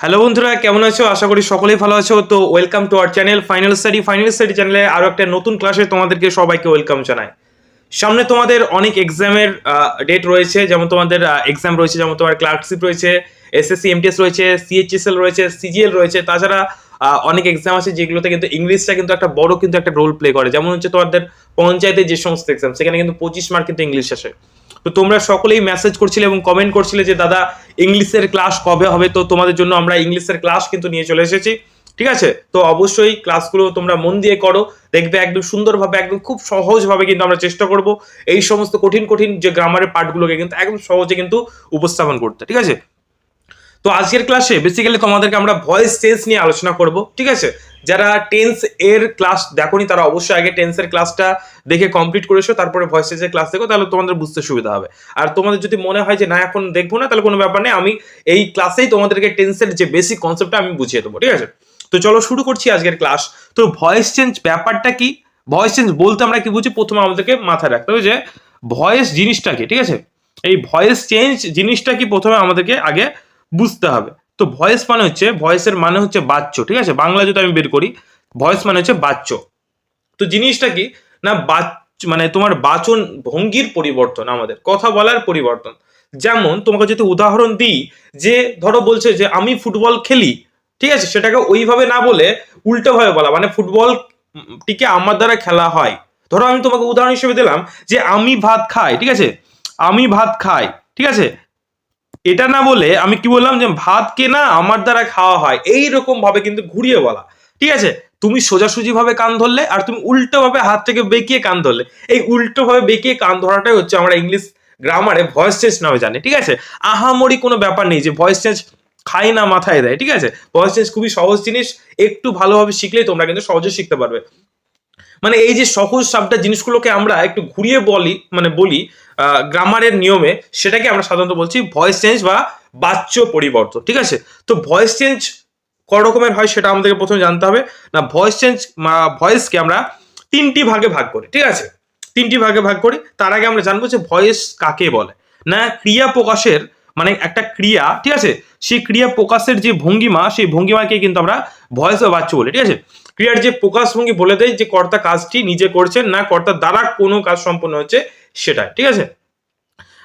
Hello বন্ধুরা, কেমন আছো? আশা করি সকলেই ভালো আছো। তো welcome to our channel final study final study চ্যানেলে আরও একটা নতুন ক্লাসে তোমাদেরকে সবাইকে ওয়েলকাম জানাই। সামনে তোমাদের অনেক এক্সামের ডেট রয়েছে। যেমন তোমাদের এক্সাম রয়েছে, যেমন তোমার ক্লার্কশিপ রয়েছে এসএসসি এমটিএস রয়েছে সিএইচএসএল রয়েছে সিজিএল রয়েছে। তাছাড়া অনেক এক্সাম আছে যেগুলোতে কিন্তু ইংলিশটা কিন্তু একটা বড় কিন্তু একটা রোল প্লে করে। যেমন হচ্ছে তোমাদের পঞ্চায়েতের যে সমস্ত এক্সাম সেখানে কিন্তু পঁচিশ মার্ক কিন্তু ইংলিশ আসে। তো তোমরা সকলেই মেসেজ করছিলে এবং কমেন্ট করছিলে যে, দাদা, ইংলিশের ক্লাস কবে হবে? তো তোমাদের জন্য আমরা ইংলিশের ক্লাস কিন্তু নিয়ে চলে এসেছি। ঠিক আছে? তো অবশ্যই ক্লাসগুলো তোমরা মন দিয়ে করো। দেখবে একদম সুন্দরভাবে, একদম খুব সহজভাবে কিন্তু আমরা চেষ্টা করব এই সমস্ত কঠিন কঠিন যে গ্রামারের পার্টগুলোকে কিন্তু একদম সহজে কিন্তু উপস্থাপন করতে। ঠিক আছে? তো আজকের ক্লাসে বেসিক্যালি তোমাদেরকে আমরা ভয়েস টেন্স নিয়ে আলোচনা করব, ঠিক আছে? যারা টেন্স এর ক্লাস দেখোনি, তারা অবশ্যই আগে টেন্সের ক্লাসটা দেখে কমপ্লিট করেছ তারপরে ভয়েস টেন্সের ক্লাস দেখো, তাহলে তোমাদের বুঝতে সুবিধা হবে। আর তোমাদের যদি মনে হয় যে, না, এখন দেখব না, তাহলে কোনো ব্যাপার নেই, আমি এই ক্লাসেই তোমাদেরকে টেন্সের যে বেসিক কনসেপ্টটা আমি বুঝিয়ে দেবো, ঠিক আছে? তো চলো শুরু করছি আজকের ক্লাস তো ভয়েস চেঞ্জ ব্যাপারটা কি? ভয়েস চেঞ্জ বলতে আমরা কি বুঝি? প্রথমে আমাদেরকে মাথায় রাখতে হবে যে ভয়েস জিনিসটা কি, ঠিক আছে? এই ভয়েস চেঞ্জ জিনিসটা কি? প্রথমে আমাদেরকে আগে বুঝতে হবে। তো ভয়েস মানে হচ্ছে ভয়েসের মানে হচ্ছে বাচ্চ ঠিক আছে? বাংলা যদি আমি বের করি ভয়েস মানে হচ্ছে বাচ্চ তো জিনিসটা কি? না মানে তোমার বাচন ভঙ্গির পরিবর্তন আমাদের, কথা বলার পরিবর্তন। যেমন, তোমাকে যদি উদাহরণ দিই, যে ধরো বলছে যে, আমি ফুটবল খেলি, ঠিক আছে? সেটাকে ওইভাবে না বলে উল্টোভাবে বলা মানে ফুটবল টিকে আমার দ্বারা খেলা হয়। ধরো আমি তোমাকে উদাহরণ হিসেবে দিলাম যে, আমি ভাত খাই, ঠিক আছে? আমি ভাত খাই, ঠিক আছে? এটা না বলে আমি কি বললাম যে ভাতকে না আমার দ্বারা খাওয়া হয় এই রকম ভাবে কিন্তু ঘুরিয়ে বলা। ঠিক আছে? তুমি সোজাসুজি ভাবে কান ধরলে আর তুমি উল্টো ভাবে হাত থেকে বেঁকিয়ে কান ধরলে। এই উল্টো ভাবে বেঁকিয়ে কান ধরাটাই হচ্ছে আমরা ইংলিশ গ্রামারে ভয়েস চেঞ্জ নামে জানি, ঠিক আছে? আহামরি কোনো ব্যাপার নেই যে ভয়েস চেঞ্জ খাই না মাথায় দেয়, ঠিক আছে? ভয়েস চেঞ্জ খুবই সহজ জিনিস, একটু ভালোভাবে শিখলেই তোমরা কিন্তু সহজে শিখতে পারবে। মানে এই যে সহজ শব্দের জিনিসগুলোকে আমরা একটু ঘুরিয়ে বলি মানে বলি গ্রামারের নিয়মে সেটাকে আমরা সাধারণত বলছি ভয়েস চেঞ্জ বা বাচ্য পরিবর্তন, ঠিক আছে? তো ভয়েস চেঞ্জ ক রকমের হয় সেটা আমাদেরকে প্রথমে জানতে হবে। না ভয়েস চেঞ্জ ভয়েসকে আমরা তিনটি ভাগে ভাগ করি, ঠিক আছে? তিনটি ভাগে ভাগ করি, তার আগে আমরা জানব যে ভয়েস কাকে বলে। না, ক্রিয়া প্রকাশের মানে একটা ক্রিয়া, ঠিক আছে? সেই ক্রিয়া প্রকাশের যে ভঙ্গিমা, সেই ভঙ্গিমাকে কিন্তু আমরা ভয়েস বা বাচ্চ বলি, ঠিক আছে? ক্রিয়ার যে প্রকাশভঙ্গি বলে দেয় যে কর্তা কাজটি নিজে করছেন, না কর্তার দ্বারা কোনো কাজ সম্পন্ন হচ্ছে সেটাই, ঠিক আছে?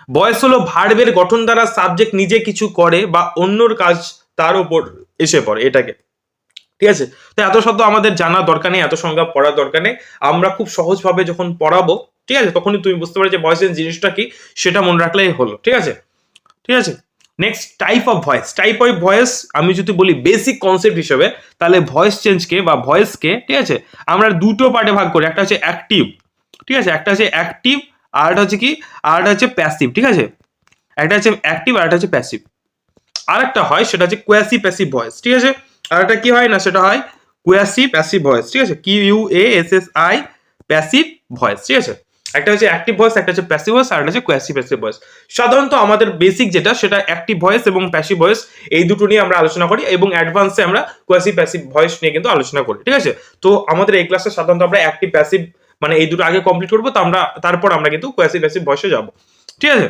বয়স হলো ভার্বের গঠন দ্বারা সাবজেক্ট নিজে কিছু করে বা অন্যর কাজ তার উপর এসে পড়ে এটাকে, ঠিক আছে? তো এত শব্দ আমাদের জানা দরকার নেই, এত সংজ্ঞা পড়ার দরকার নেই। আমরা খুব সহজভাবে যখন পড়াবো, ঠিক আছে? তখনই তুমি বুঝতে পারো যে ভয়েসের জিনিসটা কি, সেটা মনে রাখলেই হলো, ঠিক আছে? ঠিক আছে? Next type of voice type of voice আমি যদি বলি বেসিক কনসেপ্ট হিসেবে, তাহলে ভয়েস চেঞ্জকে বা ভয়েসকে ঠিক আছে? আমরা দুটো পার্টে ভাগ করি, একটা হচ্ছে অ্যাক্টিভ ঠিক আছে? একটা হচ্ছে অ্যাক্টিভ আর একটা হচ্ছে কি? আর একটা হচ্ছে প্যাসিভ ঠিক আছে? একটা হচ্ছে অ্যাক্টিভ আর একটা হচ্ছে প্যাসিভ আর একটা হয়, সেটা হচ্ছে কোয়াসি প্যাসিভ ভয়েস ঠিক আছে? আর একটা কি হয় না, সেটা হয় কোয়াসি প্যাসিভ ভয়েস ঠিক আছে? Q U A S S I passive voice ঠিক আছে? একটা হচ্ছে অ্যাক্টিভ ভয়েস একটা হচ্ছে প্যাসিভ ভয়েস আর একটা হচ্ছে কোয়াসি প্যাসিভ ভয়েস সাধারণত আমাদের বেসিক যেটা, সেটা অ্যাক্টিভ ভয়েস এবং প্যাসিভ ভয়েস এই দুটো নিয়ে আমরা আলোচনা করি এবং অ্যাডভান্সে আমরা কোয়াসি প্যাসিভ ভয়েস নিয়ে কিন্তু আলোচনা করি, ঠিক আছে? তো আমাদের এই ক্লাসে সাধারণত আমরা অ্যাক্টিভ প্যাসিভ মানে এই দুটো আগে কমপ্লিট করব, তো আমরা, তারপর আমরা কিন্তু কোয়াসি প্যাসিভ ভয়েসে যাব। ঠিক আছে?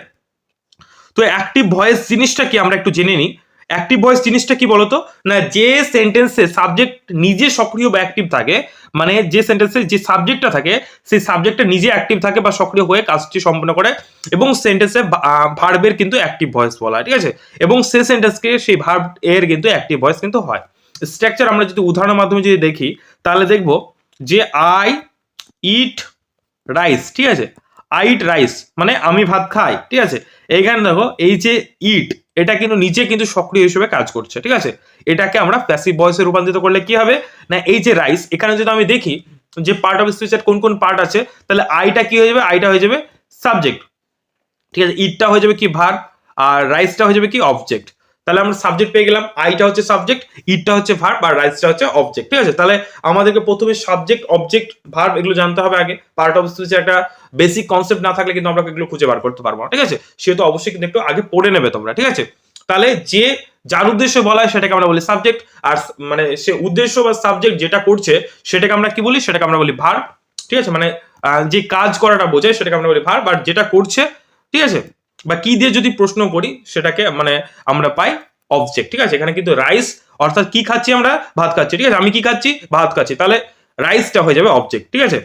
তো অ্যাক্টিভ ভয়েস জিনিসটা কি আমরা একটু জেনে নিই? অ্যাক্টিভ ভয়েস জিনিসটা কি বলতো? না, যে সেন্টেন্সে সাবজেক্ট নিজে সক্রিয় বা অ্যাক্টিভ থাকে মানে যে সেন্টেন্সে যে সাবজেক্টটা থাকে, সেই সাবজেক্টটা নিজে অ্যাক্টিভ থাকে বা সক্রিয় হয়ে কাজটি সম্পন্ন করে এবং সেন্টেন্সে ভার্বের কিন্তু অ্যাক্টিভ ভয়েস বলা ঠিক আছে? এবং সে সেন্টেন্সকে সেই ভার্ব এর কিন্তু অ্যাক্টিভ ভয়েস কিন্তু হয়। স্ট্রাকচার আমরা যদি উদাহরণের মাধ্যমে যদি দেখি, তাহলে দেখব যে আই ইট রাইস ঠিক আছে? আই ইট রাইস মানে আমি ভাত খাই, ঠিক আছে? এইখানে দেখো, এই যে ইট এটা কিন্তু নিচে কিন্তু সক্রিয় হিসেবে কাজ করছে, ঠিক আছে? এটাকে আমরা প্যাসিভ ভয়েসে রূপান্তরিত করলে কি হবে? না, এই যে রাইস এখানে যদি আমি দেখি যে পার্ট অফ স্পিচের কোন কোন পার্ট আছে, তাহলে আইটা কি হয়ে যাবে? আইটা হয়ে যাবে সাবজেক্ট ঠিক আছে? ইটটা হয়ে যাবে কি ভার আর রাইসটা হয়ে যাবে কি অবজেক্ট তাহলে আমরা সাবজেক্ট পেয়ে গেলাম আইটা হচ্ছে সাবজেক্ট ইটটা হচ্ছে ভার্ব আর রাইসটা হচ্ছে অবজেক্ট ঠিক আছে? তাহলে আমাদেরকে প্রথমে সাবজেক্ট অবজেক্ট ভার্ব এগুলো জানতে হবে আগে। পার্ট অফ স্পিচের একটা বেসিক কনসেপ্ট না থাকলে কিন্তু আমরা এগুলো খুঁজে বার করতে পারব ঠিক আছে? সেহেতু অবশ্যই কিন্তু একটু আগে পড়ে নেবে তোমরা, ঠিক আছে? তাহলে যে যার উদ্দেশ্য বলা হয় সেটাকে আমরা বলি সাবজেক্ট আর মানে সে উদ্দেশ্য বা সাবজেক্ট যেটা করছে সেটাকে আমরা কি বলি? সেটাকে আমরা বলি ভার্ব ঠিক আছে? মানে যে কাজ করাটা বোঝায় সেটাকে আমরা বলি ভার্ব আর যেটা করছে, ঠিক আছে? বা কি দিয়ে যদি প্রশ্ন করি, সেটাকে মানে আমরা পাই অবজেক্ট ঠিক আছে? এখানে কিন্তু রাইস অর্থাৎ কি খাচ্ছি আমরা? ভাত খাচ্ছি, ঠিক আছে? আমি কি খাচ্ছি? ভাত খাচ্ছি। তাহলে রাইসটা হয়ে যাবে অবজেক্ট ঠিক আছে?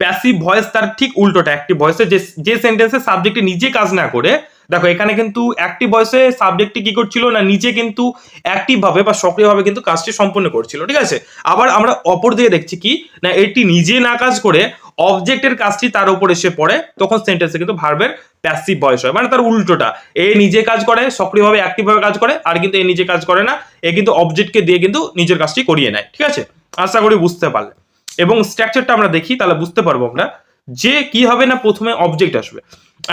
প্যাসিভ ভয়েস তার ঠিক উল্টোটা, একটি ভয়েসে যে যে সেন্টেন্সে সাবজেক্টে নিজে কাজ না করে দেখো, এখানে কিন্তু অ্যাক্টিভ ভয়েসে সাবজেক্টটি কি করছিল না নিজে কিন্তু অ্যাক্টিভ ভাবে বা সক্রিয়ভাবে কিন্তু কাজটি সম্পূর্ণ করছিল, ঠিক আছে? আবার আমরা অপর দিকে দেখছি কি, না, এটি নিজে না কাজ করে অবজেক্টের কাজটি তার উপর এসে পড়ে, তখন সেন্টেন্সে কিন্তু ভার্বের প্যাসিভ ভয়েস হয় মানে তার উল্টোটা। এ নিজে কাজ করে সক্রিয়ভাবে অ্যাক্টিভ ভাবে কাজ করে, আর কিন্তু এ নিজে কাজ করে না, এ কিন্তু অবজেক্টকে দিয়ে কিন্তু নিজের কাজটি করিয়ে নেয়, ঠিক আছে? আশা করি বুঝতে পারলে। এবং স্ট্রাকচারটা আমরা দেখি, তাহলে বুঝতে পারব আমরা যে কি হবে না প্রথমে অবজেক্ট আসবে।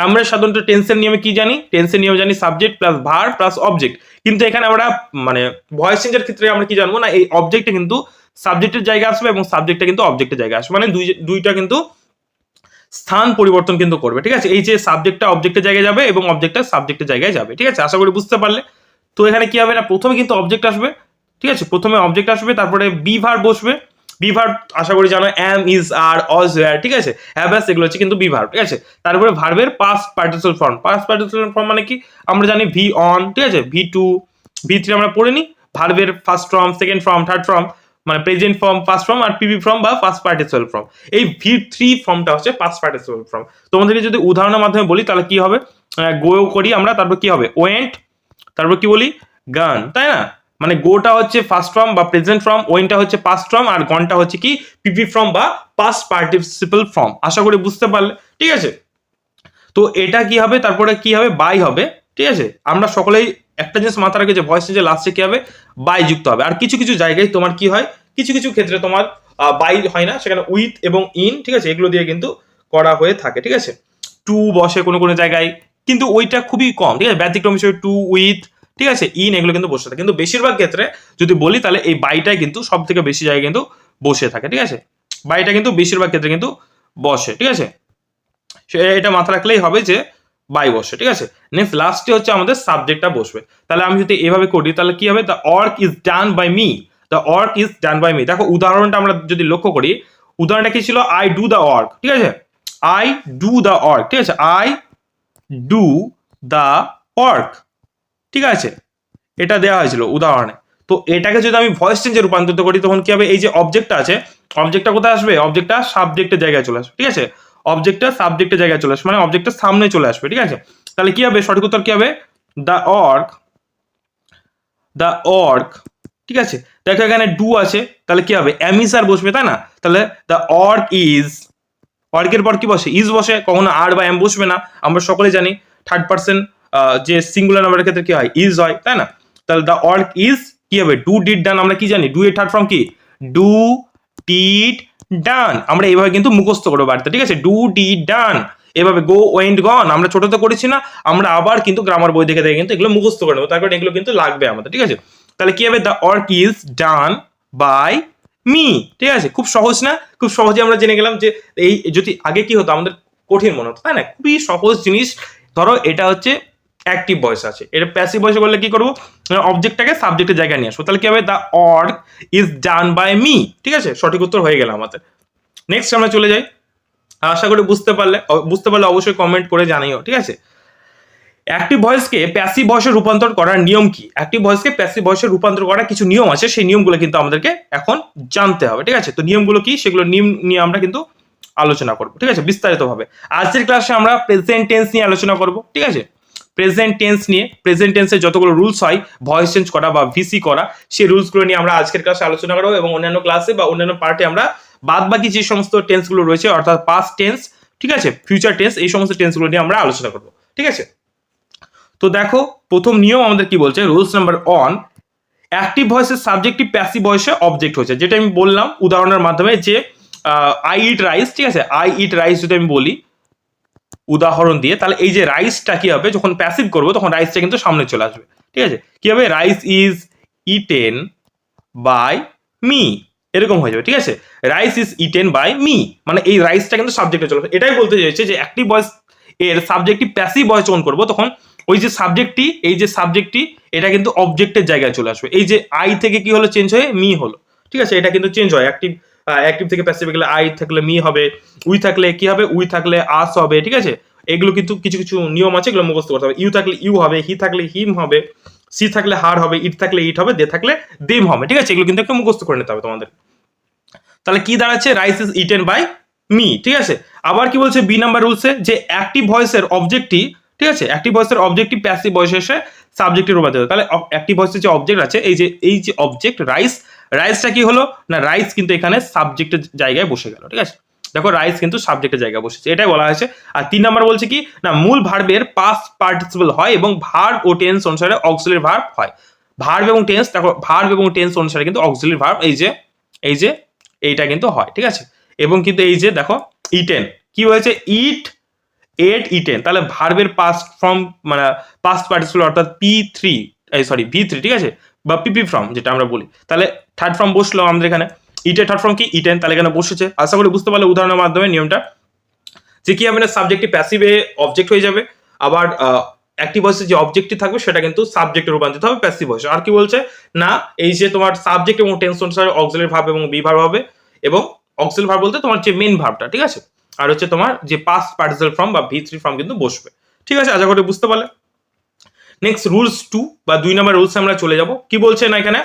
আমরা সাধারণত টেন্সের নিয়মে কি জানি? টেন্সের নিয়মে জানি subject plus verb plus object কিন্তু এখানে আমরা মানে ভয়েস চেঞ্জের ক্ষেত্রে আমরা কি জানব না, এই অবজেক্টে কিন্তু সাবজেক্টের জায়গা আসবে এবং সাবজেক্টটা কিন্তু অবজেক্টের জায়গা আসবে। মানে দুই, দুইটা কিন্তু স্থান পরিবর্তন কিন্তু করবে, ঠিক আছে? এই যে সাবজেক্টটা অবজেক্টের জায়গায় যাবে এবং অবজেক্টটা সাবজেক্টের জায়গায় যাবে, ঠিক আছে? আশা করি বুঝতে পারলে। তো এখানে কি হবে না? প্রথমে কিন্তু অবজেক্ট আসবে, ঠিক আছে? প্রথমে অবজেক্ট আসবে, তারপরে বি ভার বসবে বিভার আশা করি জানো am is R Aja war ঠিক আছে? হ্যাভাস এগুলো হচ্ছে কিন্তু বিভার, ঠিক আছে? তারপরে ভার্বের past participle form past participle form মানে কি? আমরা জানি ভি অন ঠিক আছে? ভি টু ভি থ্রি আমরা পড়ে নিই ভার্বের first form second form third form মানে প্রেজেন্ট ফর্ম পাস্ট ফর্ম আর পিবি ফর্ম বা ফার্স্ট পার্টিসিপাল ফর্ম এই ভি থ্রি ফর্মটা হচ্ছে পাস্ট পার্টিসিপাল ফর্ম তোমাদেরকে যদি উদাহরণের মাধ্যমে বলি, তাহলে কি হবে? গো করি আমরা, তারপর কি হবে? ওয়েন্ট তারপর কি বলি? গান তাই না? মানে গোটা হচ্ছে ফার্স্ট ফর্ম বা প্রেজেন্ট ফর্ম ওয়েনটা হচ্ছে পাস্ট ফর্ম আর গনটা হচ্ছে কি পিপি ফর্ম বা পাস্ট পার্টিসিপাল ফর্ম আশা করি বুঝতে পারলে, ঠিক আছে? তো এটা কি হবে? তারপরে কি হবে? বাই হবে, ঠিক আছে? আমরা সকলেই একটা জিনিস মাথা রাখি যে ভয়েস চেঞ্জে লাস্টে কি হবে? বাই যুক্ত হবে। আর কিছু কিছু জায়গায় তোমার কি হয়? কিছু কিছু ক্ষেত্রে তোমার বাই হয় না, সেখানে উইথ এবং ইন ঠিক আছে? এগুলো দিয়ে কিন্তু করা হয়ে থাকে, ঠিক আছে? টু বসে কোনো কোনো জায়গায়, কিন্তু ওইটা খুবই কম, ঠিক আছে? ব্যতিক্রম হিসেবে টু উইথ ঠিক আছে? ইন এগুলো কিন্তু বসে থাকে। কিন্তু বেশিরভাগ ক্ষেত্রে যদি বলি, তাহলে এই বাইটাই কিন্তু সব থেকে বেশি জায়গায় কিন্তু বসে থাকে, ঠিক আছে? বাইটা কিন্তু বেশিরভাগ ক্ষেত্রে কিন্তু বসে, ঠিক আছে? এটা মাথা রাখলেই হবে যে বাই বসে, ঠিক আছে? নেক্সট লাস্টে হচ্ছে আমাদের সাবজেক্টটা বসবে। তাহলে আমি যদি এভাবে করি, তাহলে কি হবে? The work is done by me the work is done by me দেখো, উদাহরণটা আমরা যদি লক্ষ্য করি, উদাহরণটা কি ছিল? আই ডু দ্য অর্ক ঠিক আছে? আই ডু দ্য অর্ক ঠিক আছে? আই ডু দ্য ওয়ার্ক ঠিক আছে? এটা দেওয়া হয়েছিল, উদাহরণে। তো এটাকে যদি আমি ভয়েস চেঞ্জে রূপান্তরিত করি, তখন কি হবে? এই যে অবজেক্টটা আছে অবজেক্টটা কোথায় আসবে? অবজেক্টটা সাবজেক্টের জায়গায় চলে আসবে, ঠিক আছে? অবজেক্টটা সাবজেক্টের জায়গায় চলে আসবে মানে অবজেক্টটা সামনে চলে আসবে, ঠিক আছে? তাহলে কি হবে? সঠিক উত্তর কি হবে? দ্য অর্ক দ্য অর্ক ঠিক আছে? দেখো এখানে ডু আছে, তাহলে কি হবে? অ্যামিসার বসবে, তাই না? তাহলে দ্য অর্ক ইজ অর্কের পর কি বসে? ইজ বসে, কখনো আর বা এম বসবে না, আমরা সকলে জানি থার্ড পার্সন যে সিঙ্গুলার নাম্বারের ক্ষেত্রে কি হয়? ইজ হয়, তাই না? তাহলে দ্য ওয়ার্ক ইজ কি হবে? ডু ডিড ডান আমরা কি জানি? ডু এর থার্ড ফর্ম কি? ডু ডিড ডান আমরা এইভাবে কিন্তু মুখস্থ করব বাড়িতে, ঠিক আছে? ডু ডিড ডান এভাবে গো ওয়েন্ট গন আমরা ছোটতে করেছি না, আমরা আবার কিন্তু গ্রামার বই দেখে দেখে কিন্তু এগুলো মুখস্থ করে নেব। তার কারণ এগুলো কিন্তু লাগবে আমাদের, ঠিক আছে? তাহলে কি হবে? The work is done by me ঠিক আছে? খুব সহজ না? খুব সহজে আমরা জেনে গেলাম যে এই যদি আগে কি হতো? আমাদের কঠিন মনে হতো, তাই না? খুবই সহজ জিনিস। ধরো এটা হচ্ছে অ্যাক্টিভ ভয়েস আছে। এটা প্যাসিভ ভয়েসে করলে কি করব? অবজেক্টটাকে সাবজেক্টের জায়গায় নিয়ে আসব। তাহলে কি হবে? The work is done by me ঠিক আছে? সঠিক উত্তর হয়ে গেল আমাদের। নেক্সট আমরা চলে যাই। আশা করি বুঝতে পারলে বুঝতে পারলে অবশ্যই কমেন্ট করে জানিও। ঠিক আছে? অ্যাক্টিভ ভয়েসকে প্যাসিভ ভয়েসে রূপান্তর করার নিয়ম কি? অ্যাক্টিভ ভয়েসকে প্যাসিভ ভয়েসে রূপান্তর করার কিছু নিয়ম আছে। সেই নিয়মগুলো কিন্তু আমাদেরকে এখন জানতে হবে। ঠিক আছে? তো নিয়মগুলো কি? সেগুলো নিয়ম নিয়ে আমরা কিন্তু আলোচনা করব। ঠিক আছে? বিস্তারিতভাবে। আজকের ক্লাসে আমরা প্রেজেন্ট টেন্স নিয়ে আলোচনা করব। ঠিক আছে? প্রেজেন্ট টেন্স নিয়ে প্রেজেন্ট টেন্সের যতগুলো রুলস হয় ভয়েস চেঞ্জ করা বা ভিসি করা, সেই রুলসগুলো নিয়ে আমরা আজকের ক্লাসে আলোচনা করব এবং অন্যান্য ক্লাসে বা অন্যান্য পার্টে আমরা বাদ বাকি যে সমস্ত টেন্সগুলো রয়েছে, অর্থাৎ পাস্ট টেন্স ঠিক আছে? ফিউচার টেন্স এই সমস্ত টেন্সগুলো নিয়ে আমরা আলোচনা করব, ঠিক আছে? তো দেখো, প্রথম নিয়ম আমাদের কি বলছে? রুলস নাম্বার ওয়ান অ্যাক্টিভ ভয়েসের সাবজেক্টিভ প্যাসিভ ভয়েসে অবজেক্ট হয়েছে। যেটা আমি বললাম উদাহরণের মাধ্যমে যে আই ইট রাইস ঠিক আছে? আই ইট রাইস যদি আমি বলি উদাহরণ দিয়ে, তাহলে এই যে রাইসটা কি হবে? যখন প্যাসিভ করব, তখন রাইসটা কিন্তু সামনে চলে আসবে। ঠিক আছে? কি হবে? Rice is eaten by me এরকম হয়ে যাবে, ঠিক আছে? Rice is eaten by me মানে এই রাইসটা কিন্তু সাবজেক্টে চলে এটাই বলতে চাইছে যে অ্যাক্টিভ ভয়েস এর সাবজেক্টটি প্যাসিভ ভয়েস যখন করব, তখন ওই যে সাবজেক্টটি এই যে সাবজেক্টটি এটা কিন্তু অবজেক্টের জায়গায় চলে আসবে। এই যে আই থেকে কি হলো? চেঞ্জ হয়ে মি হলো। ঠিক আছে? এটা কিন্তু চেঞ্জ হয়। অ্যাক্টিভ অ্যাক্টিভ থেকে প্যাসিভ গেলে আই থাকলে মি হবে উই থাকলে কি হবে? উই থাকলে আস হবে, ঠিক আছে? এগুলো কিন্তু কিছু কিছু নিয়ম আছে, এগুলো মুখস্থ করতে হবে। ইউ থাকলে ইউ হবে হি থাকলে হিম হবে সি থাকলে হার হবে ইট থাকলে ইট হবে দে থাকলে দেম হবে, ঠিক আছে? এগুলো কিন্তু একটু মুখস্থ করে নিতে হবে তোমাদের। তাহলে কি দাঁড়াচ্ছে? Rice is eaten by me ঠিক আছে? আবার কি বলছে? বি নাম্বার রুলসে যে অ্যাক্টিভ ভয়েসের অবজেক্টটি ঠিক আছে? অ্যাক্টিভ ভয়েসের অবজেক্টটি প্যাসিভ ভয়েসে এসে সাবজেক্টে রূপান্তরিত। তাহলে অ্যাক্টিভ ভয়েসের যে অবজেক্ট আছে, এই যে এই যে অবজেক্ট রাইস রাইসটা কি হলো? না রাইস কিন্তু এখানে সাবজেক্টের জায়গায় বসে গেল, ঠিক আছে? দেখো রাইস কিন্তু সাবজেক্টের জায়গায় বসেছে, এটাই বলা হয়েছে। আর তিন নাম্বার বলছে কি? না, মূল ভার্বের পাস পার্টিসিপল হয় এবং ভার্ব ও টেন্স অনুসারে অক্সিলারি ভার্ব হয়। ভার্ব এবং টেন্স দেখো ভার্ব এবং টেন্স অনুসারে কিন্তু অক্সিলারি ভার্ব এই যে এই যে, এইটা কিন্তু হয়, ঠিক আছে? এবং কিন্তু এই যে, দেখো ইটেন কি হয়েছে? ইট এট ইটেন তাহলে ভার্বের পাস্ট ফর্ম মানে পাস্ট পার্টিসিপল অর্থাৎ P three sorry V three ঠিক আছে? বা পিপি ফর্ম যেটা আমরা বলি। তাহলে থার্ড ফর্ম বসল আমাদের এখানে। ইটের থার্ড ফর্ম কি? ইটেন তাহলে এখানে বসেছে। আশা করি বুঝতে পারলে উদাহরণের মাধ্যমে নিয়মটা। যে কি না সাবজেক্টটি প্যাসিভে অবজেক্ট হয়ে যাবে, আবার অ্যাক্টিভ ভয়েসে যে অবজেক্টটি থাকবে, সেটা কিন্তু সাবজেক্টে রূপান্তরিত হবে প্যাসিভ ভয়েসে আর কি বলছে? না, এই যে তোমার সাবজেক্ট এবং টেন্স অনুসারে অক্সিলারি ভার্ব এবং বি ভার্ব হবে, এবং অক্সিল ভার্ব বলতে তোমার যে মেন ভার্বটা ঠিক আছে? আর হচ্ছে তোমার যে পাস্ট পার্টিসিপাল ফর্ম বা ভি থ্রি ফর্ম কিন্তু বসবে। ঠিক আছে? আশা করি বুঝতে পারলে। নেক্সট রুলস টু বা দুই নম্বর রুলস আমরা চলে যাব। কি বলছে না এখানে?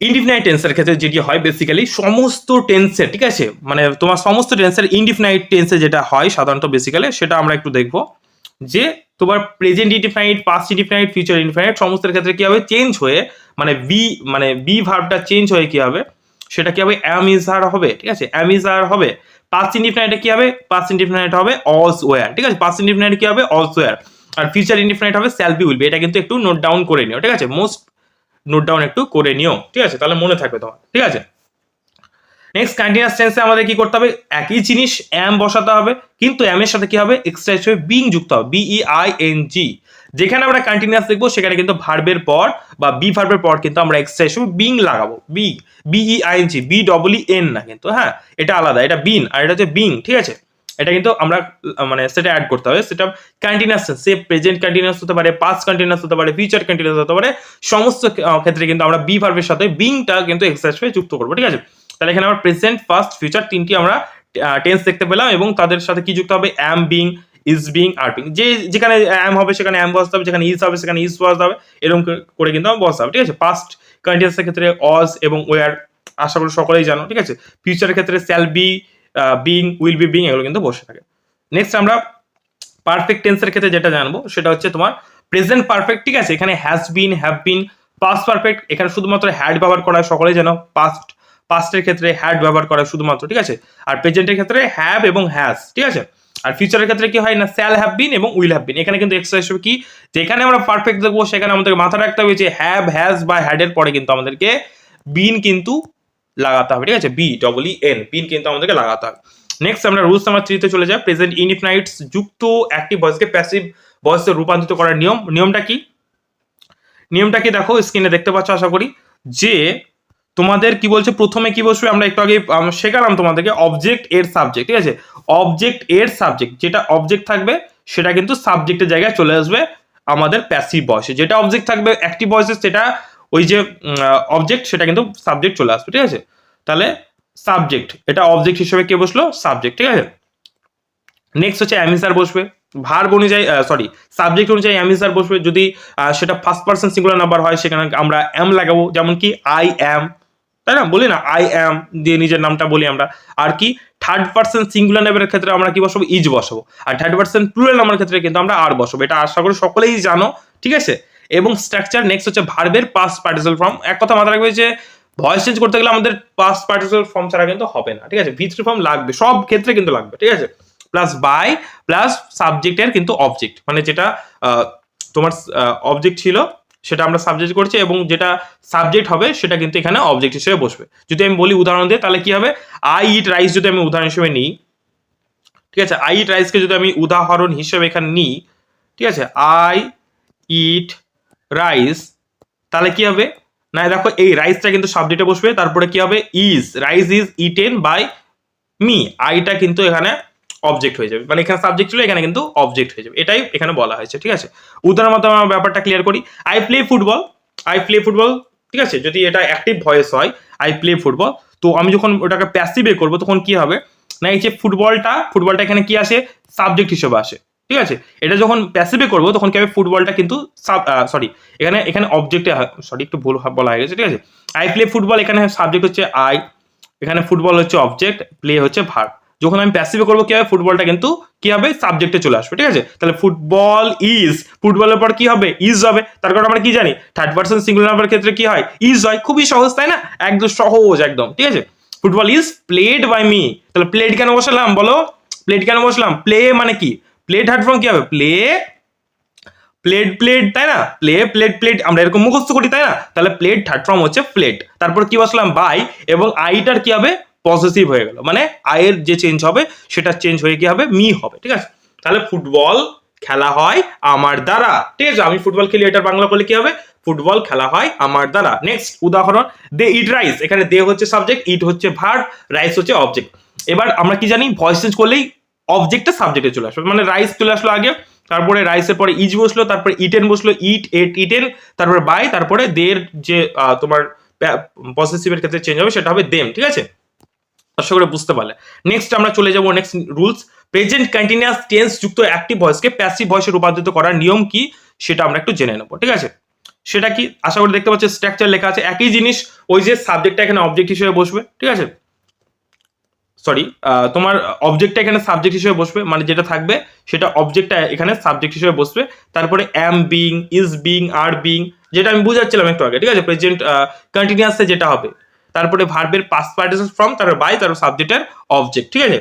ইনডিফিনাইট টেন্সের ক্ষেত্রে যেটি হয় বেসিক্যালি সমস্ত টেন্সের ঠিক আছে? মানে তোমার সমস্ত টেন্সের ইনডিফিনাইট টেন্সে যেটা হয়, সাধারণত বেসিক্যালি সেটা আমরা একটু দেখব। যে তোমার present indefinite past indefinite future indefinite সমস্তের ক্ষেত্রে কি হবে? চেঞ্জ হয়ে মানে বি মানে বি ভার্বটা চেঞ্জ হয়ে কি হবে? সেটা কি হবে? অ্যাম ইজ আর হবে, ঠিক আছে? অ্যাম ইজ আর হবে। পাস্ট ইনডিফিনাইটে কি হবে? পাস্ট ইনডিফিনাইট হবে অলস ওয়ার ঠিক আছে? পাস্ট ইনডিফিনাইট কি হবে? অলস ওয়ার আর ফিউচার ইনডিফিনাইট হবে সেলফি উইল বি এটা কিন্তু একটু নোট ডাউন করে নিও, ঠিক আছে? মোস্ট নোট ডাউন একটু করে নিও, ঠিক আছে? তাহলে মনে থাকবে তোমার, ঠিক আছে? নেক্সট কন্টিনিউয়াস টেন্সে আমাদের কি করতে হবে? একই জিনিস এম বসাতে হবে, কিন্তু এর সাথে কি হবে? এক্সট্রা হিসেবে বিং যুক্ত হবে বিই আই এন জি যেখানে আমরা কন্টিনিউয়াস দেখব সেখানে কিন্তু ভার্বের পর বা বি ভার্বের পর কিন্তু আমরা এক্সট্রা হিসেবে বিং লাগাবো। Be B E I N G B double N না কিন্তু হ্যাঁ? এটা আলাদা, এটা বিন আর এটা হচ্ছে বিং ঠিক আছে? এটা কিন্তু আমরা মানে সেটা অ্যাড করতে হবে। সেটা কন্টিনিউয়াস সে প্রেজেন্ট কন্টিনিউয়াস হতে পারে পাস্ট কন্টিনিউয়াস হতে পারে ফিউচার কন্টিনিউয়াস হতে পারে, সমস্ত ক্ষেত্রে কিন্তু আমরা বি ভার্বের সাথে বিংটা কিন্তু এক্সারসাইজ হিসেবে যুক্ত করব, ঠিক আছে? তাহলে এখানে আমরা প্রেজেন্ট ফার্স্ট ফিউচার তিনটি আমরা টেন্স দেখতে পেলাম এবং তাদের সাথে কি যুক্ত হবে? Am being is being are being যে, যেখানে অ্যাম হবে, সেখানে অ্যাম বসতে হবে, যেখানে ইজ হবে, সেখানে ইজ বসতে হবে, এরকম করে- করে কিন্তু আমার বসতে হবে ঠিক আছে? পাস্ট কন্টিনিউসের ক্ষেত্রে অজ এবং ওয়ার আশা করি সকলেই জানো, ঠিক আছে? ফিউচারের ক্ষেত্রে shall be being will be being এগুলো কিন্তু বসে থাকে। নেক্সট আমরা পারফেক্ট টেন্সের ক্ষেত্রে যেটা জানব, সেটা হচ্ছে তোমার প্রেজেন্ট পারফেক্ট ঠিক আছে? এখানে has been have been past perfect এখানে শুধুমাত্র হ্যাড ব্যবহার করা হয়, সকলেই জানো পাস্ট পাস্টের ক্ষেত্রে হ্যাড ব্যবহার করা শুধুমাত্র, ঠিক আছে? আর প্রেজেন্টের ক্ষেত্রে হ্যাভ এবং হ্যাজ ঠিক আছে? আর ফিউচারের ক্ষেত্রে কি হয় না স্যাল হ্যাভ বিন এবং উইল হ্যাভ বিন এখানে কিন্তু এক্সট্রা হিসেবে কি, যেখানে আমরা পারফেক্ট দেখব, সেখানে আমাদেরকে মাথা রাখতে হবে যে হ্যাভ হ্যাজ বা হ্যাডের পরে কিন্তু আমাদেরকে বিন কিন্তু লাগাতে হবে, ঠিক আছে? B double E N been কিন্তু আমাদেরকে লাগাতে হবে। নেক্সট আমরা রুলস নাম্বার থ্রিতে চলে যাই। প্রেজেন্ট ইনডিফিনাইটস যুক্ত অ্যাক্টিভ ভয়েসকে প্যাসিভ ভয়েসে রূপান্তরিত করার নিয়ম। নিয়মটা কি? নিয়মটা কি দেখো স্ক্রিনে দেখতে পাচ্ছ, আশা করি। যে তোমাদের কি বলছে, প্রথমে কি বসবে, আমরা একটু আগে শেখালাম তোমাদেরকে অবজেক্ট এর সাবজেক্ট ঠিক আছে? অবজেক্ট এর সাবজেক্ট যেটা অবজেক্ট থাকবে, সেটা কিন্তু সাবজেক্টের জায়গায় চলে আসবে আমাদের প্যাসিভ ভয়েসে যেটা অবজেক্ট থাকবে অ্যাক্টিভ ভয়েসে সেটা ওই যে অবজেক্ট সেটা কিন্তু সাবজেক্ট চলে আসবে, ঠিক আছে? তাহলে সাবজেক্ট এটা অবজেক্ট হিসেবে কে বসল? সাবজেক্ট ঠিক আছে? নেক্সট হচ্ছে অ্যামিসার বসবে। ভার্ব অনুযায়ী সরি সাবজেক্ট অনুযায়ী অ্যামিসার বসবে। যদি সেটা ফার্স্ট পার্সন সিঙ্গুলার নাম্বার হয়, সেখানে আমরা অ্যাম লাগাবো। যেমন কি আই অ্যাম তাই না? বলি না আই অ্যাম দিয়ে নিজের নামটা বলি আমরা। আর কি থার্ড পার্সন সিঙ্গুলার নাম্বারের ক্ষেত্রে আমরা কি বসাবো? ইজ বসাবো। আর থার্ড পার্সন প্লুরাল নাম্বারের ক্ষেত্রে কিন্তু আমরা আর বসাবো। এটা আশা করি সকলেই জানো, ঠিক আছে? এবং স্ট্রাকচার নেক্সট হচ্ছে ভার্বের পাস্ট পার্টিসিপাল ফর্ম এক কথা মাথায় রাখবে যে ভয়েস চেঞ্জ করতে গেলে আমাদের পাস্ট পার্টিসিপাল ফর্ম ছাড়া কিন্তু হবে না, ঠিক আছে? ভিতরি ফর্ম লাগবে, সব ক্ষেত্রে কিন্তু লাগবে, ঠিক আছে? প্লাস বাই প্লাস সাবজেক্টের কিন্তু অবজেক্ট মানে যেটা তোমার অবজেক্ট ছিল, সেটা আমরা সাবজেক্ট করছি এবং যেটা সাবজেক্ট হবে, সেটা কিন্তু এখানে অবজেক্ট হিসেবে বসবে। যদি আমি বলি উদাহরণ দিয়ে, তাহলে কি হবে? আই ইট রাইস যদি আমি উদাহরণ হিসেবে নিই, ঠিক আছে? আই ইট রাইসকে যদি আমি উদাহরণ হিসেবে এখানে নিই, ঠিক আছে? আই ইট রাইস তাহলে কি হবে? না, দেখো এই রাইসটা কিন্তু সাবজেক্টে বসবে, তারপরে কি হবে? Is rice is eaten by me আইটা কিন্তু এখানে অবজেক্ট হয়ে যাবে। মানে এখানে সাবজেক্ট ছিল, এখানে কিন্তু অবজেক্ট হয়ে যাবে। এটাই এখানে বলা হয়েছে, ঠিক আছে? উদাহরণ মতো আমার ব্যাপারটা ক্লিয়ার করি। I play football I play football ঠিক আছে? যদি এটা অ্যাক্টিভ ভয়েস হয় আই প্লে ফুটবল তো আমি যখন ওটাকে প্যাসিভে করব, তখন কি হবে? না, এই যে ফুটবলটা ফুটবলটা এখানে কি আসে? সাবজেক্ট হিসেবে আসে। ঠিক আছে? এটা যখন প্যাসিভে করব, তখন কি হবে? ফুটবলটা কিন্তু সাব সরি এখানে এখানে অবজেক্টে সরি একটু ভুল বলা হয়ে গেছে, ঠিক আছে? আই প্লে ফুটবল এখানে সাবজেক্ট হচ্ছে আই এখানে ফুটবল হচ্ছে অবজেক্ট প্লে হচ্ছে ভার যখন আমি প্যাসিভে করব, কি হবে? ফুটবলটা কিন্তু কি হবে? সাবজেক্টে চলে আসবে, ঠিক আছে? তাহলে ফুটবল ইজ ফুটবলের পর কি হবে? ইজ হবে। তার কারণ আমরা কি জানি? থার্ড পার্সন সিঙ্গুলার নাম্বার ক্ষেত্রে কি হয়? ইজ হয়। খুবই সহজ, তাই না? একদম সহজ, একদম, ঠিক আছে? Football is played by me তাহলে প্লেড কেন বসালাম? বলো? প্লেড কেন বসলাম? প্লে মানে কি? প্লে থার্ড ফর্ম কি হবে? প্লে প্লেট প্লেট তাই না? প্লে প্লেট প্লেট আমরা এরকম মুখস্থ করি, তাই না? তাহলে প্লেট থার্ড ফর্ম হচ্ছে প্লেট তারপর কি বসলাম? বাই এবং আইটার কি হবে? পজিটিভ হয়ে গেল। মানে আয়ের যে চেঞ্জ হবে, সেটা চেঞ্জ হয়ে কি হবে? মি হবে, ঠিক আছে? তাহলে ফুটবল খেলা হয় আমার দ্বারা। ঠিক আছে? আমি ফুটবল খেলি, এটার বাংলা করলে কি হবে? ফুটবল খেলা হয় আমার দ্বারা। নেক্সট উদাহরণ দে ইট রাইস এখানে দে হচ্ছে সাবজেক্ট ইট হচ্ছে ভার্ব রাইস হচ্ছে অবজেক্ট এবার আমরা কি জানি? ভয়েস চেঞ্জ করলেই অবজেক্টটা সাবজেক্টে চলে আসবে। মানে রাইস চলে আসলো আগে, তারপরে রাইসের পরে ইজ বসল, তারপরে ইটেন বসল ইট এট ইটেন তারপরে বাই তারপরে দের যে তোমার পসেসিভের ক্ষেত্রে চেঞ্জ হবে, সেটা হবে দেম ঠিক আছে? আশা করে বুঝতে পারলে। নেক্সট আমরা চলে যাব next rules present continuous tense যুক্ত অ্যাক্টিভ ভয়েসকে প্যাসিভ ভয়েসে রূপান্তরিত করার নিয়ম কি, সেটা আমরা একটু জেনে নেব, ঠিক আছে? সেটা কি, আশা করি দেখতে পাচ্ছি স্ট্রাকচার লেখা আছে, একই জিনিস, ওই যে সাবজেক্টটা এখানে অবজেক্ট হিসেবে বসবে, ঠিক আছে? সরি তোমার অবজেক্টটা এখানে সাবজেক্ট হিসেবে বসবে মানে যেটা থাকবে সেটা অবজেক্টটা এখানে সাবজেক্ট হিসেবে বসবে। তারপরে am being is being are being যেটা আমি বুঝাচ্ছিলাম একটু আগে, ঠিক আছে? প্রেজেন্ট কন্টিনিউয়াসে যেটা হবে। তারপরে ভার্বের পাস্ট পার্টিসিপেন্ট ফর্ম তারপরে বাই তারপর সাবজেক্টের অবজেক্ট ঠিক আছে?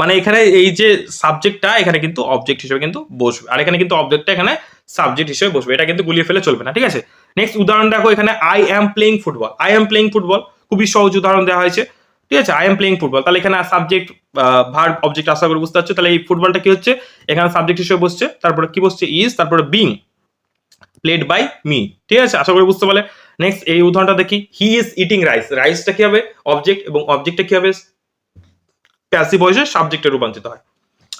মানে এখানে এই যে সাবজেক্টটা এখানে কিন্তু অবজেক্ট হিসেবে কিন্তু বসবে। আর এখানে কিন্তু অবজেক্টটা এখানে সাবজেক্ট হিসেবে বসবে। এটা কিন্তু গুলিয়ে ফেলে চলবে না, ঠিক আছে? নেক্সট উদাহরণ দেখো এখানে I am playing football I am playing football খুবই সহজ উদাহরণ দেওয়া হয়েছে। ঠিক আছে? আই এম প্লেইং ফুটবল তাহলে এখানে সাবজেক্ট ভার্ব অবজেক্ট আশা করে বুঝতে পারছ? তাহলে এই ফুটবলটা কি হচ্ছে? এখানে সাবজেক্ট হিসেবে বসছে। তারপরে কি বসছে? ইজ তারপরে বিং প্লেড বাই মি ঠিক আছে? আশা করি বুঝতে পারলে। নেক্সট এই উদাহরণটা দেখি। হি ইজ ইটিং রাইস রাইসটা কি হবে? অবজেক্ট এবং অবজেক্টটা কি হবে? প্যাসিভ ভয়েসে সাবজেক্টে রূপান্তরিত হয়।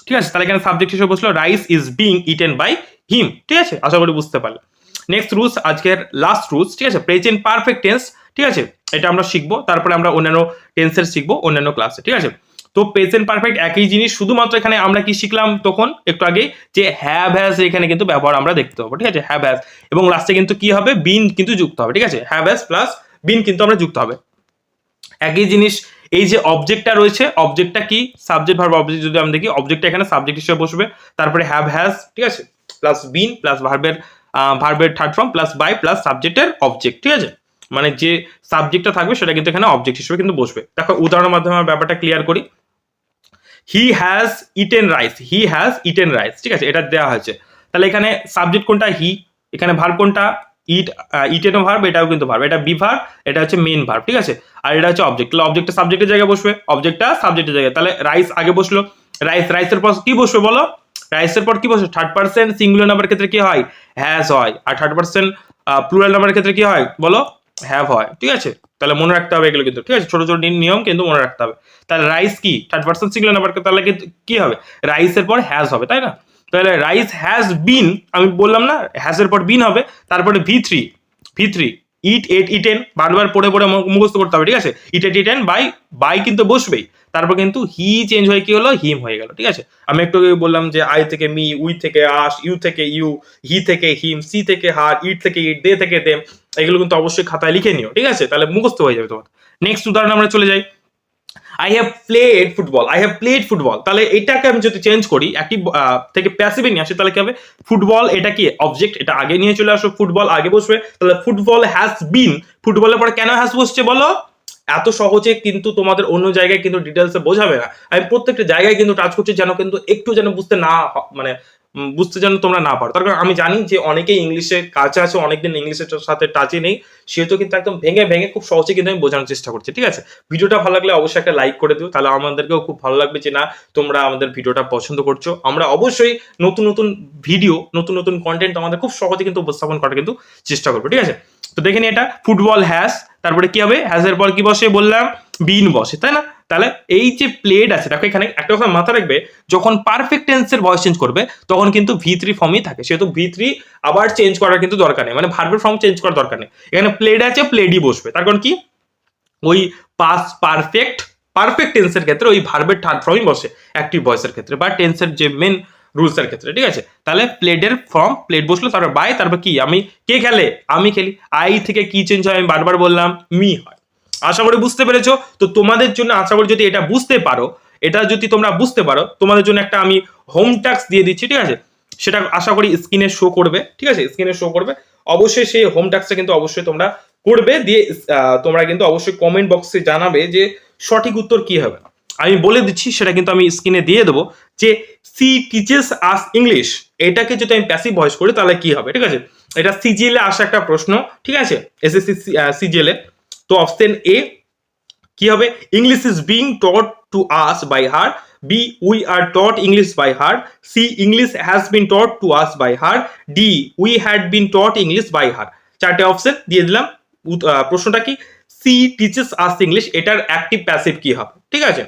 ঠিক আছে? তাহলে এখানে সাবজেক্ট হিসেবে বসল rice is being eaten by him ঠিক আছে? আশা করি বুঝতে পারলে। নেক্সট রুলস আজকের লাস্ট রুলস ঠিক আছে? প্রেজেন্ট পারফেক্ট টেন্স ঠিক আছে? এটা আমরা শিখব, তারপরে আমরা অন্যান্য টেন্সের শিখব, অন্যান্য ক্লাসে ঠিক আছে? তো প্রেজেন্ট পারফেক্ট একই জিনিস, শুধুমাত্র এখানে আমরা কি শিখলাম তখন, একটু আগে, যে হ্যাভ হ্যাজ এখানে কিন্তু ব্যবহার আমরা দেখতে পাবো, ঠিক আছে? হ্যাভ হ্যাজ এবং লাস্টে কিন্তু কি হবে? বিন কিন্তু যুক্ত হবে, ঠিক আছে? হ্যাভ হ্যাজ প্লাস বিন কিন্তু আমরা যুক্ত হবে। একই জিনিস, এই যে অবজেক্টটা রয়েছে অবজেক্টটা কি? সাবজেক্ট ভার্ব অবজেক্ট যদি আমরা দেখি অবজেক্টটা এখানে সাবজেক্ট হিসেবে বসবে, তারপরে হ্যাভ হ্যাজ ঠিক আছে? প্লাস বিন প্লাস ভার্বের ভার্বের third form plus by plus সাবজেক্টের অবজেক্ট ঠিক আছে? মানে যে সাবজেক্টটা থাকবে সেটা কিন্তু এখানে অবজেক্ট হিসেবে কিন্তু বসবে। দেখো উদাহরণের মাধ্যমে আমরা ব্যাপারটা ক্লিয়ার করি। He has eaten rice he has eaten rice ঠিক আছে, এটা দেওয়া হয়েছে। তাহলে এখানে সাবজেক্ট কোনটা? হি এখানে ভার্ব কোনটা? ইট ইটেনও ভার্ব এটাও কিন্তু ভার্ব এটা বি ভার্ব এটা হচ্ছে মেন ভার্ব ঠিক আছে? আর এটা হচ্ছে অবজেক্ট তাহলে অবজেক্টটা সাবজেক্টের জায়গায় বসবে। অবজেক্টটা সাবজেক্টের জায়গায়। তাহলে রাইস আগে বসল। রাইস রাইসের পর কি বসবে বলো? রাইসের পর কি বসবে? থার্ড পার্সেন্ট সিঙ্গুলার নাম্বার ক্ষেত্রে কি হয়? হ্যাজ হয়। আর থার্ড পার্সেন্ট প্লুরাল নাম্বারের ক্ষেত্রে কি হয়? বলো? হ্যাভ হয়, ঠিক আছে? তাহলে মনে রাখতে হবে এগুলো কিন্তু, ঠিক আছে? ছোট ছোট নিয়ম কিন্তু মনে রাখতে হবে। তাহলে রাইস কি? থার্ড পার্সন সিঙ্গুলার নাম্বার তাহলে কি হবে? রাইসের পর হ্যাজ হবে, তাই না? তাহলে রাইস হ্যাজ বিন আমি বললাম না হ্যাজের পর বিন হবে, তারপরে V three V three eat ate eaten বারবার পড়ে পড়ে মুখস্থ করতে হবে, ঠিক আছে? Eat ate eaten bye bye কিন্তু বসবেই। তারপর কিন্তু হি চেঞ্জ হয়ে কি হলো? হিম হয়ে গেল, ঠিক আছে? আমি একটু বললাম যে আই থেকে মি উই থেকে আস ইউ থেকে ইউ হি থেকে হিম সি থেকে হার ইট থেকে ইট দে থেকে দেম এগুলো কিন্তু অবশ্যই খাতায় লিখে নিও, ঠিক আছে? তাহলে মুখস্থ হয়ে যাবে তোমার। নেক্সট উদাহরণ আমরা চলে যাই। I have played football I have played football তাহলে এটাকে আমি যদি চেঞ্জ করি, একটি থেকে প্যাসিভে নিয়ে আসি, তাহলে কি হবে? ফুটবল এটা কি? অবজেক্ট এটা আগে নিয়ে চলে আসো। ফুটবল আগে বসবে। তাহলে ফুটবল হ্যাজ বিন ফুটবলের পরে কেন হ্যাজ বসছে বলো? এত সহজে কিন্তু তোমাদের অন্য জায়গায় কিন্তু ডিটেলসে বোঝাবে না। আমি প্রত্যেকটা জায়গায় কিন্তু টাচ করছি যেন কিন্তু একটু যেন বুঝতে না মানে বুঝতে যেন তোমরা না পারো। তার কারণ আমি জানি যে অনেকেই ইংলিশে কাছে আছে, অনেকদিন ইংলিশের সাথে টাচে নেই। সেহেতু কিন্তু একদম ভেঙে ভেঙে খুব সহজে কিন্তু আমি বোঝানোর চেষ্টা করছি, ঠিক আছে? ভিডিওটা ভালো লাগলে অবশ্যই একটা লাইক করে দিও। তাহলে আমাদেরকেও খুব ভালো লাগবে যে না, তোমরা আমাদের ভিডিওটা পছন্দ করছ। আমরা অবশ্যই নতুন নতুন ভিডিও নতুন নতুন কন্টেন্ট আমাদের খুব সহজে কিন্তু উপস্থাপন করার কিন্তু চেষ্টা করব, ঠিক আছে? তো দেখে নি এটা ফুটবল হ্যাস তারপরে কি হবে? হ্যাজের পর কি বসে? বললাম বিন বসে, তাই না? তাহলে এই যে প্লেড আছে, দেখো এখানে একটা কথা মাথা রাখবে, যখন পারফেক্ট টেন্সের ভয়েস চেঞ্জ করবে, তখন কিন্তু ভি থ্রি ফর্মই থাকে। সেহেতু ভি থ্রি আবার চেঞ্জ করার কিন্তু দরকার নেই। মানে ভার্বের ফর্ম চেঞ্জ করার দরকার নেই। এখানে প্লেড আছে প্লেডই বসবে। তার কারণ কি? ওই পাস পারফেক্ট পারফেক্ট টেন্সের ক্ষেত্রে ওই ভার্বের থার্ড ফর্মই বসে অ্যাক্টিভ ভয়েসের ক্ষেত্রে বা টেন্সের যে মেন রুলসের ক্ষেত্রে, ঠিক আছে? তাহলে প্লেডের ফর্ম প্লেড বসল, তারপর বাই তারপর কি? আমি কে খেলে? আমি খেলি। আই থেকে কি চেঞ্জ হয়? আমি বারবার বললাম মি হয়। আশা করি বুঝতে পেরেছ। তো তোমাদের জন্য আশা করি যদি এটা বুঝতে পারো, এটা যদি তোমরা বুঝতে পারো, তোমাদের জন্য একটা আমি হোম ট্যাক্স দিয়ে দিচ্ছি, ঠিক আছে? সেটা আশা করি স্ক্রিনে শো করবে, ঠিক আছে? স্ক্রিনে শো করবে। অবশ্যই সেই হোম ট্যাক্সটা কিন্তু অবশ্যই তোমরা করবে, দিয়ে তোমরা কিন্তু অবশ্যই কমেন্ট বক্সে জানাবে যে সঠিক উত্তর কি হবে। আমি বলে দিচ্ছি, সেটা কিন্তু আমি স্ক্রিনে দিয়ে দেবো যে সি টিচেস আস ইংলিশ এটাকে যদি আমি প্যাসিভ ভয়েস করি, তাহলে কি হবে, ঠিক আছে? এটা সিজিএল আসা একটা প্রশ্ন, ঠিক আছে? এসএসসি সিজিএল তো অপশন এ কি হবে? English is being taught to us by her B we are taught English by her C English has been taught to us by her D we had been taught English by her চারটে অপশন দিয়ে দিলাম। প্রশ্নটা কি? She teaches us English এটার active passive কি হবে? ঠিক আছে?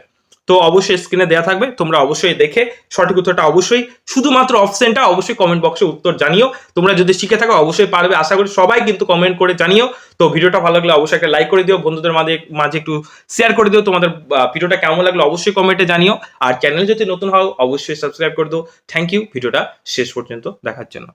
তো অবশ্যই স্ক্রিনে দেওয়া থাকবে। তোমরা অবশ্যই দেখে সঠিক উত্তরটা অবশ্যই, শুধুমাত্র অপশনটা অবশ্যই কমেন্ট বক্সে উত্তর জানিও। তোমরা যদি শিখে থাকো, অবশ্যই পারবে। আশা করি সবাই কিন্তু কমেন্ট করে জানিও। তো ভিডিওটা ভালো লাগলে অবশ্যই একটা লাইক করে দিও। বন্ধুদের মাঝে মাঝে একটু শেয়ার করে দিও। তোমাদের ভিডিওটা কেমন লাগল অবশ্যই কমেন্টে জানিও। আর চ্যানেল যদি নতুন হও, অবশ্যই সাবস্ক্রাইব করে দিও। থ্যাংক ইউ ভিডিওটা শেষ পর্যন্ত দেখার জন্য।